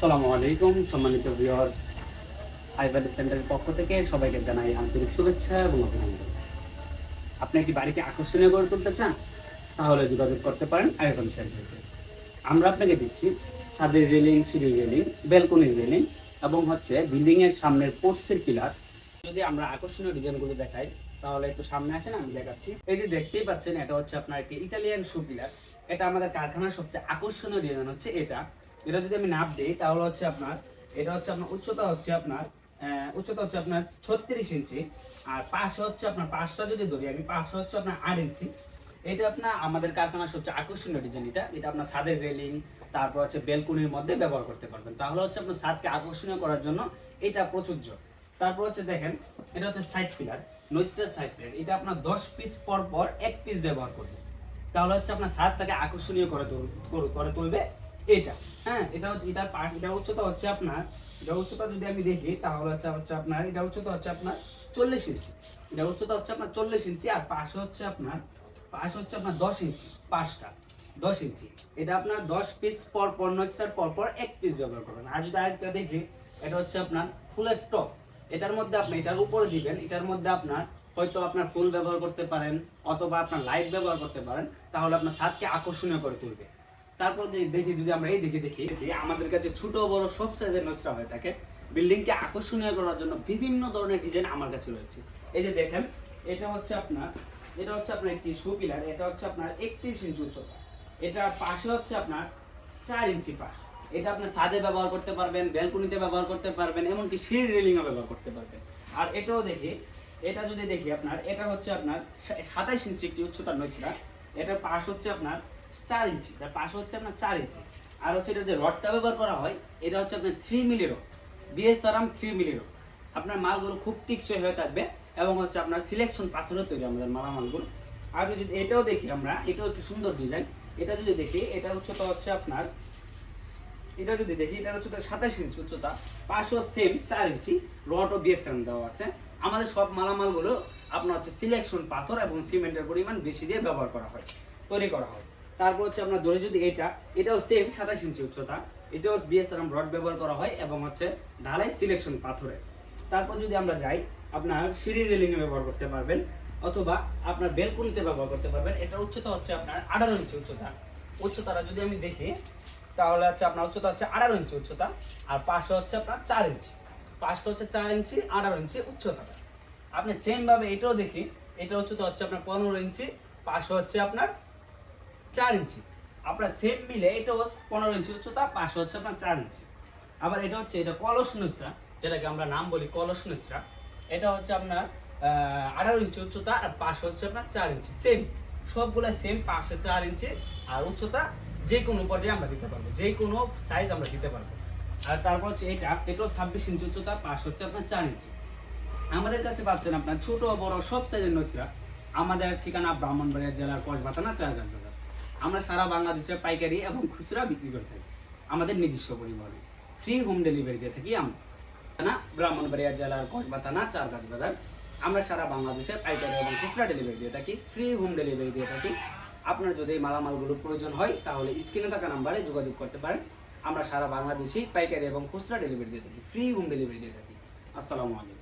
আসসালামু আলাইকুম, সম্মানিত ভিউয়ার্স আইভারি সেন্টারের পক্ষ থেকে সবাইকে জানাই আন্তরিক শুভেচ্ছা এবং অভিনন্দন। আপনি একটি বাড়িকে আকর্ষণীয় করে তুলতে চান, তাহলে যোগাযোগ করতে পারেন আইভারি সেন্টারকে আমরা আপনাকে দিচ্ছি ছাদের রেলিং সিঁড়ি রেলিং ব্যালকনির রেলিং এবং হচ্ছে বিল্ডিং এর সামনের পোর্টসের পিলার যদি আমরা আকর্ষণীয় ডিজাইনগুলো দেখাই, তাহলে একটু সামনে আসেন, আমি দেখাচ্ছি। এই যে দেখতেই পাচ্ছেন, এটা হচ্ছে আপনার একটি ইটালিয়ান শু পিলার এটা আমাদের কারখানার সবচেয়ে আকর্ষণীয় ডিজাইন হচ্ছে এটা। এটা যদি আমি নাপ দিই, তাহলে হচ্ছে আপনার, এটা হচ্ছে আপনার উচ্চতা হচ্ছে আপনার উচ্চতা হচ্ছে আপনার ছত্রিশ ইঞ্চি। আর পাশে হচ্ছে আপনার পাঁচটা যদি ধরি, আমি পাশে হচ্ছে আপনার আট ইঞ্চি। এটা আপনার আমাদের কারখানার সবচেয়ে আকর্ষণীয় ডিজাইন এটা। এটা আপনার ছাদের রেলিং তারপর হচ্ছে বেলকুনির মধ্যে ব্যবহার করতে পারবেন। তাহলে হচ্ছে আপনার ছাদকে আকর্ষণীয় করার জন্য এটা প্রযোজ্য। তারপর হচ্ছে দেখেন, এটা হচ্ছে সাইড পিলার নৈস্টার সাইড পিলার এটা আপনার দশ পিস পর পর এক পিস ব্যবহার করবে। তাহলে হচ্ছে আপনার ছাদটাকে আকর্ষণীয় করে- করে তুলবে। এটা হ্যাঁ এটা হচ্ছে পাশ, এটা উচ্চতা হচ্ছে আপনার, এটা উচ্চতা যদি আমি দেখি, তাহলে হচ্ছে হচ্ছে আপনার, এটা উচ্চতা হচ্ছে আপনার চল্লিশ ইঞ্চি। এটা উচ্চতা হচ্ছে আপনার চল্লিশ ইঞ্চি, আর পাশে হচ্ছে আপনার, পাশে হচ্ছে আপনার দশ ইঞ্চি পাঁচটা দশ ইঞ্চি। এটা আপনার দশ পিস পর পর নয়সার পর পর এক পিস ব্যবহার করবেন। আর যদি আরেকটা দেখি, এটা হচ্ছে আপনার ফুলের টপ। এটার মধ্যে আপনি, এটার উপরে দিবেন, এটার মধ্যে আপনার হয়তো আপনার ফুল ব্যবহার করতে পারেন, অথবা আপনার লাইট ব্যবহার করতে পারেন, তাহলে আপনার ছাদকে আকর্ষণীয় করে তুলবে। তারপর দেখি, যদি আমরা এই দিকে দেখি আমাদের কাছে ছোট, বড়, সব সাইজের নকশা হয়ে থাকে। বিল্ডিংকে আকর্ষণীয় করার জন্য বিভিন্ন ধরনের ডিজাইন আমার কাছে রয়েছে। এই যে দেখেন, এটা হচ্ছে আপনার, এটা হচ্ছে আপনার একটি শু পিলার এটা হচ্ছে আপনার একত্রিশ ইঞ্চি উচ্চতা। এটা পাশে হচ্ছে আপনার চার ইঞ্চি পাশ। এটা আপনি ছাদে ব্যবহার করতে পারবেন, ব্যালকনিতে ব্যবহার করতে পারবেন, এমনকি সিঁড়ি রেলিংও ব্যবহার করতে পারবেন। আর এটাও দেখি, এটা যদি দেখি আপনার, এটা হচ্ছে আপনার সাতাইশ ইঞ্চি একটি উচ্চতার নইসিরা এটার পাশ হচ্ছে আপনার চার ইঞ্চি, তার পাশে হচ্ছে আপনার চার ইঞ্চি। আর হচ্ছে এটা যে রডটা ব্যবহার করা হয়, এটা হচ্ছে আপনার three milli rod BSRM three milli rod আপনার মালগুলো খুব টিকসই হয়ে থাকবে এবং হচ্ছে আপনার সিলেকশন পাথরের তৈরি আমাদের মালামালগুলো। আর যদি এটাও দেখি আমরা, এটাও একটি সুন্দর ডিজাইন এটা যদি দেখি এটা উচ্চতা হচ্ছে আপনার, এটা যদি দেখি এটা হচ্ছে সাতাশ ইঞ্চি উচ্চতা পাঁচশো সেম চার ইঞ্চি। রড ও বিএসএম দেওয়া আছে। আমাদের সব মালামালগুলো আপনার হচ্ছে সিলেকশন পাথর এবং সিমেন্টের পরিমাণ বেশি দিয়ে ব্যবহার করা হয়, তৈরি করা হয়। তারপর হচ্ছে আপনার ধরে যদি এটা, এটাও সেম সাতাশ ইঞ্চি উচ্চতা। এটাও বিএসএম রড ব্যবহার করা হয় এবং হচ্ছে ঢালাই সিলেকশন পাথরের তারপর যদি আমরা যাই, আপনার সিঁড়ি রেলিং এ ব্যবহার করতে পারবেন, অথবা আপনার বেলকুনিতে ব্যবহার করতে পারবেন। এটা উচ্চতা হচ্ছে আপনার আঠারো ইঞ্চি উচ্চতা। উচ্চতাটা যদি আমি দেখি, তাহলে হচ্ছে আপনার উচ্চতা হচ্ছে আঠারো ইঞ্চি উচ্চতা, আর পাশে হচ্ছে আপনার চার ইঞ্চি। পাশটা হচ্ছে চার ইঞ্চি, আঠারো ইঞ্চি উচ্চতা আপনি সেম ভাবে এটাও দেখি এটা উচ্চতা হচ্ছে আপনার পনেরো ইঞ্চি, পাশে হচ্ছে আপনার চার ইঞ্চি। আপনার সেম মিলে এটাও পনেরো ইঞ্চি উচ্চতা পাশে হচ্ছে আপনার চার ইঞ্চি। আবার এটা হচ্ছে, এটা কলস নুসরা যেটাকে আমরা নাম বলি কলস নুসরা এটা হচ্ছে আপনার আঠারো ইঞ্চি উচ্চতা আর পাশে হচ্ছে আপনার চার ইঞ্চি। সেম সবগুলা সেম পাশে চার ইঞ্চি আর উচ্চতা যে কোনো পর্যায়ে আমরা দিতে পারব, যে কোনো সাইজ আমরা দিতে পারব। আর তারপর হচ্ছে এটা এটাও ছাব্বিশ ইঞ্চি উচ্চতা পাশ হচ্ছে আপনার চার ইঞ্চি। আমাদের কাছে পাচ্ছেন আপনার ছোট বড় সব সাইজের নসরা। আমাদের ঠিকানা ব্রাহ্মণবাড়িয়া জেলার কসবাতানা বাজার। আমরা সারা বাংলাদেশে পাইকারি এবং খুচরা বিক্রি করে থাকি। আমাদের নিজস্ব পরিবহনে। ফ্রি হোম ডেলিভারি দিয়ে থাকি আমরা। ব্রাহ্মণবাড়িয়া জেলার কসবাতানা চারগাছ বাজার। আমরা সারা বাংলাদেশে পাইকারি এবং খুচরা ডেলিভারি দিয়ে থাকি। ফ্রি হোম ডেলিভারি দিয়ে থাকি। আপনার যদি এই মালামালগুলো প্রয়োজন হয়, তাহলে স্ক্রিনে থাকা নাম্বারে যোগাযোগ করতে পারেন। আমরা সারা বাংলাদেশেই পাইকারি এবং খুচরা ডেলিভারি দিয়ে থাকি। ফ্রি হোম ডেলিভারি দিয়ে থাকি। আসসালামু আলাইকুম।